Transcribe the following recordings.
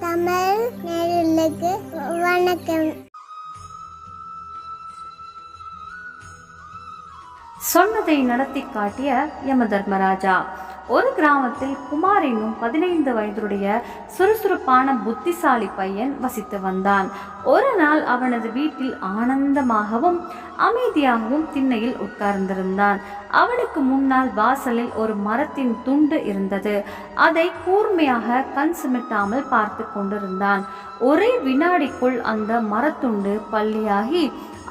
தமிழ் நேயர்களுக்கு வணக்கம். சொன்னதை நடத்தி காட்டிய யம தர்மராஜா. ஒரு கிராமத்தில் குமார் என்னும் பதினைந்து வயதுடைய சுறுசுறுப்பான புத்திசாலி பையன் வசித்து வந்தான். ஒரு நாள் அவனது வீட்டில் ஆனந்தமாகவும் அமைதியாகவும் திண்ணையில் உட்கார்ந்திருந்தான். அவனுக்கு முன்னால் வாசலில் ஒரு மரத்தின் துண்டு இருந்தது. அதை கூர்மையாக கண் சிமிட்டாமல் பார்த்து கொண்டிருந்தான். ஒரே வினாடிக்குள் அந்த மரத்துண்டு பள்ளியாகி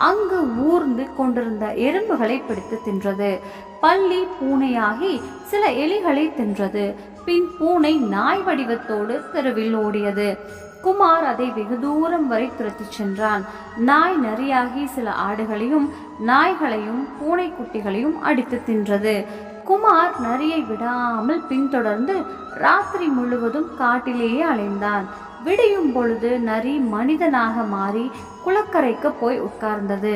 அங்கு ஊர்ந்து கொண்டிருந்த எறும்புகளை பிடித்து தின்றது. பள்ளி பூனையாகி சில எலிகளை தின்றது. பின் பூனை நாய் வடிவத்தோடு தெருவில் ஓடியது. குமார் அதை வெகு தூரம் வரை துரத்திச் சென்றான். நாய் நரியாகி சில ஆடுகளையும் நாய்களையும் பூனைக்குட்டிகளையும் அடித்து தின்றது. குமார் நரியை விடாமல் பின்தொடர்ந்து ராத்திரி முழுவதும் காட்டிலேயே அலைந்தான். விடியும் பொழுது நரி மனிதனாக மாறி குளக்கரைக்கு போய் உட்கார்ந்தது.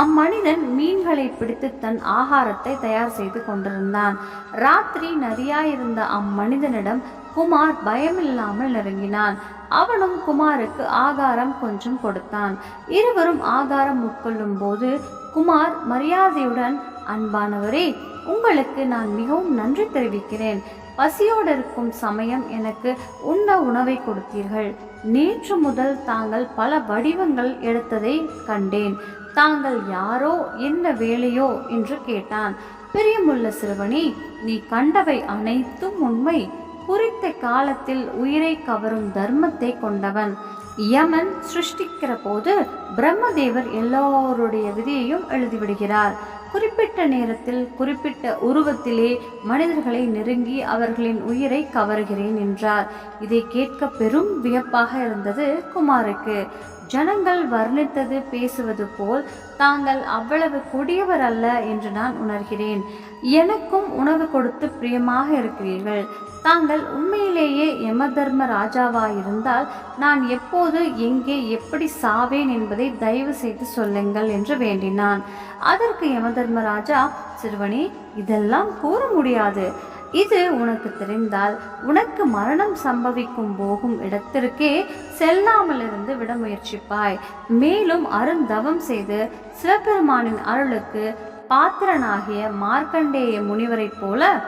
அம்மனிதன் மீன்களை பிடித்து தன் ஆகாரத்தை தயார் செய்து கொண்டிருந்தான். ராத்திரி நரியாயிருந்த அம்மனிதனிடம் குமார் பயமில்லாமல் நெருங்கினான். அவனும் குமாருக்கு ஆகாரம் கொஞ்சம் கொடுத்தான். இருவரும் ஆகாரம் உட்கொள்ளும் போது குமார் மரியாதையுடன் அன்பானவரே உங்களுக்கு நான் மிகவும் நன்றி தெரிவிக்கிறேன். பசியோடு இருக்கும் சமயம் எனக்கு உண்ண உணவை கொடுத்தீர்கள். நேற்று முதல் தாங்கள் பல வடிவங்கள் எடுத்ததை கண்டேன். தாங்கள் யாரோ என்ன வேலையோ? என்று கேட்டான். பிரியமுள்ள சிறுவனி நீ கண்டவை அனைத்தும் உண்மை. குறித்த காலத்தில் உயிரை கவரும் தர்மத்தை கொண்டவன். யமன் சிருஷ்டிக்கிற போது பிரம்மதேவர் எல்லோருடைய விதியையும் எழுதிவிடுகிறார். குறிப்பிட்ட நேரத்தில் குறிப்பிட்ட உருவத்திலே மனிதர்களை நெருங்கி அவர்களின் உயிரை கவருகிறேன் என்றார். இதை கேட்க பெரும் வியப்பாக இருந்தது குமாருக்கு. ஜனங்கள் வர்ணித்தது பேசுவது போல் தாங்கள் அவ்வளவு கொடியவர் அல்ல என்று நான் உணர்கிறேன். எனக்கும் உணவு கொடுத்து பிரியமாக இருக்கிறீர்கள். தாங்கள் உண்மையிலேயே யமதர்ம ராஜாவாயிருந்தால் நான் எப்போது எங்கே எப்படி சாவேன் என்பதை தயவு செய்து சொல்லுங்கள் என்று வேண்டினான். அதற்கு யமதர்மராஜா சிறுவனே இதெல்லாம் கூற முடியாது. இது உனக்கு தெரிந்தால் உனக்கு மரணம் சம்பவிக்கும் போகும் இடத்திற்கே செல்லாமலிருந்து விட முயற்சிப்பாய். மேலும் அருந்தவம் செய்து சிவபெருமானின் அருளுக்கு பாத்திரனாகிய மார்க்கண்டேய முனிவரைப் போல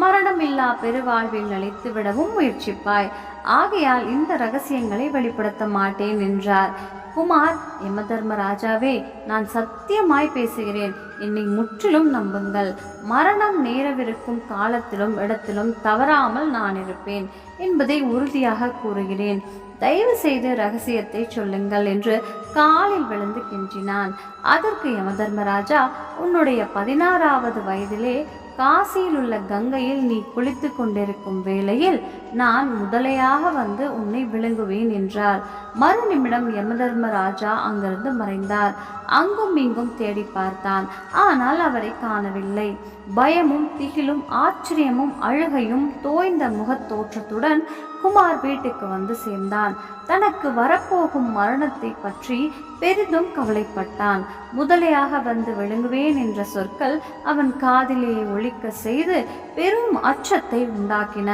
மரணமில்லா பெருவாழ்வில் நிலைத்து விடவும் முயற்சிப்பாய். ஆகையால் இந்த ரகசியங்களை வெளிப்படுத்த மாட்டேன் என்றார். குமார் யமதர்ம ராஜாவே நான் சத்தியமாய் பேசுகிறேன். என்னை முற்றிலும் நம்புங்கள். மரணம் நேரவிருக்கும் காலத்திலும் இடத்திலும் தவறாமல் நான் இருப்பேன் என்பதை உறுதியாக கூறுகிறேன். தயவு செய்து ரகசியத்தை சொல்லுங்கள் என்று காலில் விழுந்து கின்றினான் அதற்கு யமதர்மராஜா உன்னுடைய பதினாறாவது வயதிலே காசியில் உள்ள கங்கையில் நீ குளித்து கொண்டிருக்கும் வேளையில் நான் முதலையாக வந்து உன்னை விழுங்குவேன் என்றார் மறுநிமிடம் யமதர்மராஜா அங்கிருந்து மறைந்தார். அங்கும் இங்கும் தேடி பார்த்தான். ஆனால் அவரை காணவில்லை. பயமும் திகிலும் ஆச்சரியமும் அழுகையும் தோய்ந்த முகத் தோற்றத்துடன் குமார் வீட்டுக்கு வந்து சேர்ந்தான். தனக்கு வரப்போகும் மரணத்தை பற்றி பெரிதும் கவலைப்பட்டான். முதலையாக வந்து விழுங்குவேன் என்ற சொற்கள் அவன் காதிலேயே ஒழிக்க செய்து பெரும் அச்சத்தை உண்டாக்கின.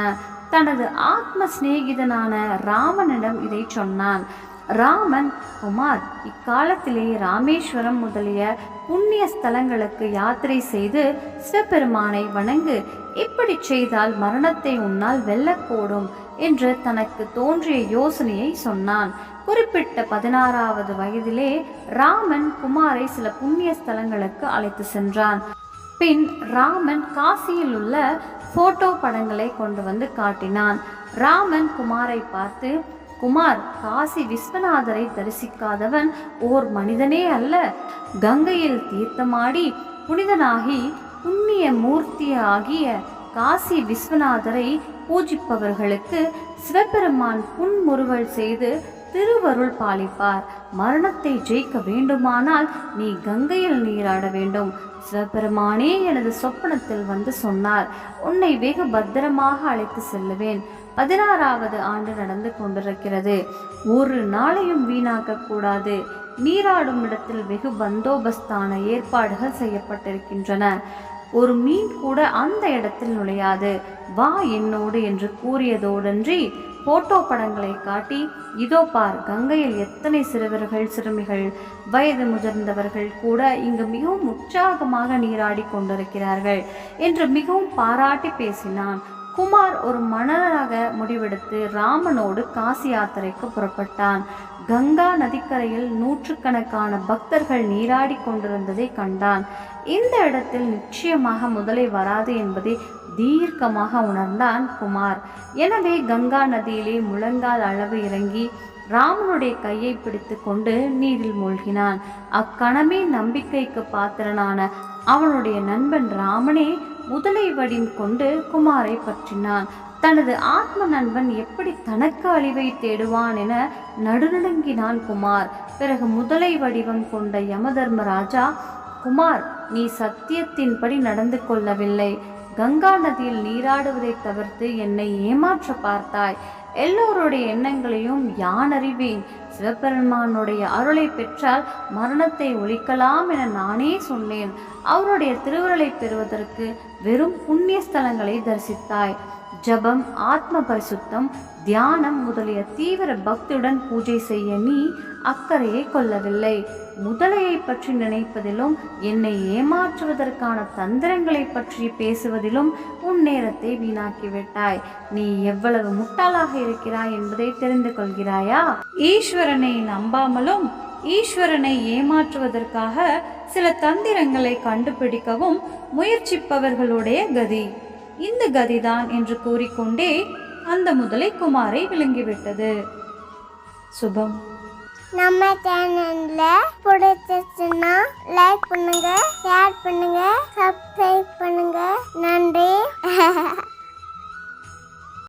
தனது ஆத்ம சிநேகிதனான ராமனிடம் இதை சொன்னான். ராமன் குமார் இக்காலத்திலே ராமேஸ்வரம் முதலிய புண்ணிய ஸ்தலங்களுக்கு யாத்திரை செய்து சிவபெருமானை வணங்கு. இப்படி செய்தால் மரணத்தை உன்னால் வெல்லக்கூடும் என்று தனக்கு தோன்றிய யோசனையை சொன்னான். குறிப்பிட்ட பதினாறாவது வயதிலே ராமன் குமாரை சில புண்ணிய ஸ்தலங்களுக்கு அழைத்து சென்றான். பின் ராமன் காசியில் உள்ள போட்டோ படங்களை கொண்டு வந்து காட்டினான். ராமன் குமாரை பார்த்து குமார் காசி விஸ்வநாதரை தரிசிக்காதவன் ஓர் மனிதனே அல்ல. கங்கையில் தீர்த்தமாடி புனிதனாகி புண்ணிய மூர்த்தியாகிய காசி விஸ்வநாதரை பூஜிப்பவர்களுக்கு சிவபெருமான் புன்முறுவல் செய்து திருவருள் பாலிப்பார். மரணத்தை ஜெயிக்க வேண்டுமானால் நீ கங்கையில் நீராட வேண்டும். சிவபெருமானே எனது சொப்பனத்தில் வந்து சொன்னார். உன்னை வெகு பத்திரமாக அழைத்து செல்லுவேன். பதினாறாவது ஆண்டு நடந்து கொண்டிருக்கிறது. ஒரு நாளையும் வீணாக்க கூடாது. நீராடும் இடத்தில் வெகு பந்தோபஸ்தான ஏற்பாடுகள் செய்யப்பட்டிருக்கின்றன. ஒரு மீன் கூட அந்த இடத்தில் நுழையாது. வா என்னோடு என்று கூறியதோடன்றி போட்டோ படங்களை காட்டி இதோ பார் கங்கையில் எத்தனை சிறுவர்கள் சிறுமிகள் வயது முதிர்ந்தவர்கள் கூட இங்கு மிகவும் உற்சாகமாக நீராடி கொண்டிருக்கிறார்கள் என்று மிகவும் பாராட்டி பேசினான். குமார் ஒரு மன்னராக முடிவெடுத்து ராமனோடு காசி யாத்திரைக்கு புறப்பட்டான். கங்கா நதிக்கரையில் நூற்றுக்கணக்கான பக்தர்கள் நீராடி கொண்டிருந்ததை கண்டான். இந்த இடத்தில் நிச்சயமாக முதலை வராது என்பதை தீர்க்கமாக உணர்ந்தான் குமார். எனவே கங்கா நதியிலே முழங்கால் அளவு இறங்கி ராமனுடைய கையை பிடித்து கொண்டு நீரில் மூழ்கினான். அக்கணமே நம்பிக்கைக்கு பாத்திரனான அவனுடைய நண்பன் ராமனே முதலை வடிம் கொண்டு குமாரை பற்றினான். தனது ஆத்ம நண்பன் எப்படி தனக்கு அழிவை தேடுவான் என நடுநடுங்கினான் குமார். பிறகு முதலை வடிவம் கொண்ட யமதர்மராஜா குமார் நீ சத்தியத்தின்படி நடந்து கொள்ளவில்லை. கங்கா நதியில் நீராடுவதை தவிர்த்து என்னை ஏமாற்ற பார்த்தாய். எல்லோருடைய எண்ணங்களையும் யான் அறிவேன். சிவபெருமானுடைய அருளை பெற்றால் மரணத்தை ஒழிக்கலாம் என நானே சொன்னேன். அவருடைய திருவுருளை பெறுவதற்கு வெறும் புண்ணிய ஸ்தலங்களை தரிசித்தாய். ஜபம் ஆத்ம பரிசுத்தம் தியானம் முதலிய தீவிர பக்தியுடன் பூஜை செய்ய நீ அக்கறையை கொள்ளவில்லை. முதலையை பற்றி நினைப்பதிலும் என்னை ஏமாற்றுவதற்கான தந்திரங்களை பற்றி பேசுவதிலும் உன் நேரத்தை வீணாக்கிவிட்டாய். நீ எவ்வளவு முட்டாளாக இருக்கிறாய் என்பதை தெரிந்து கொள்கிறாயா? ஈஸ்வரனை நம்பாமலும் ஈஸ்வரனை ஏமாற்றுவதற்காக சில தந்திரங்களை கண்டுபிடிக்கவும் முயற்சிப்பவர்களுடைய கதி. இந்த கதிதான் என்று கூறிக்கொண்டே அந்த முதலை குமாரை விழுங்கிவிட்டது சுபம். நம்ம சேனல்ல பிடிச்சிருச்சுன்னா லைக் பண்ணுங்க ஷேர் பண்ணுங்க சப்ஸ்கிரைப் பண்ணுங்க. நன்றி.